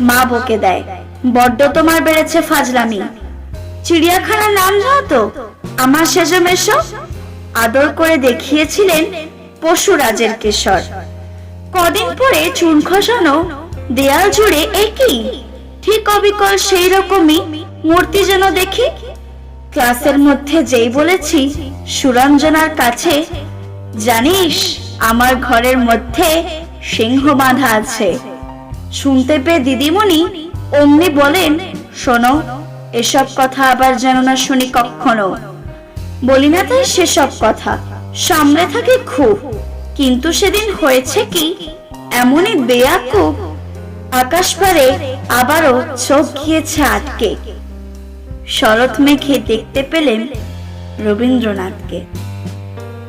মা বকে দেয়। বড্ড তোমার বেড়েছে ফাজলামি। চিড়িয়াখানার নাম জানো আমার শেষে মেশো আদর করে দেখিয়েছিলেন পশুরাজের কেশর। কদিন পরে চুন খসানো দেয়াল জুড়ে একই। ঠিক অবিকল সেই রকমই মূর্তি যেন দেখি। ক্লাসের মধ্যে যেই বলেছি, সুরঞ্জনার কাছে, জানিস, আমার ঘরের মধ্যে সিংহ বাঁধা আছে। শুনতে পেয়ে দিদিমণি অমনি বলেন, শোনো, এসব কথা আবার যেন না শুনি কখনো। বলি না তাই সেসব কথা সামনে থাকে খুব। কিন্তু সেদিন হয়েছে কি, এমনই বেয়াকুব আকাশ পারে আবারও চোখ গিয়েছে আটকে। শরৎ মেঘে দেখতে পেলেন রবীন্দ্রনাথকে।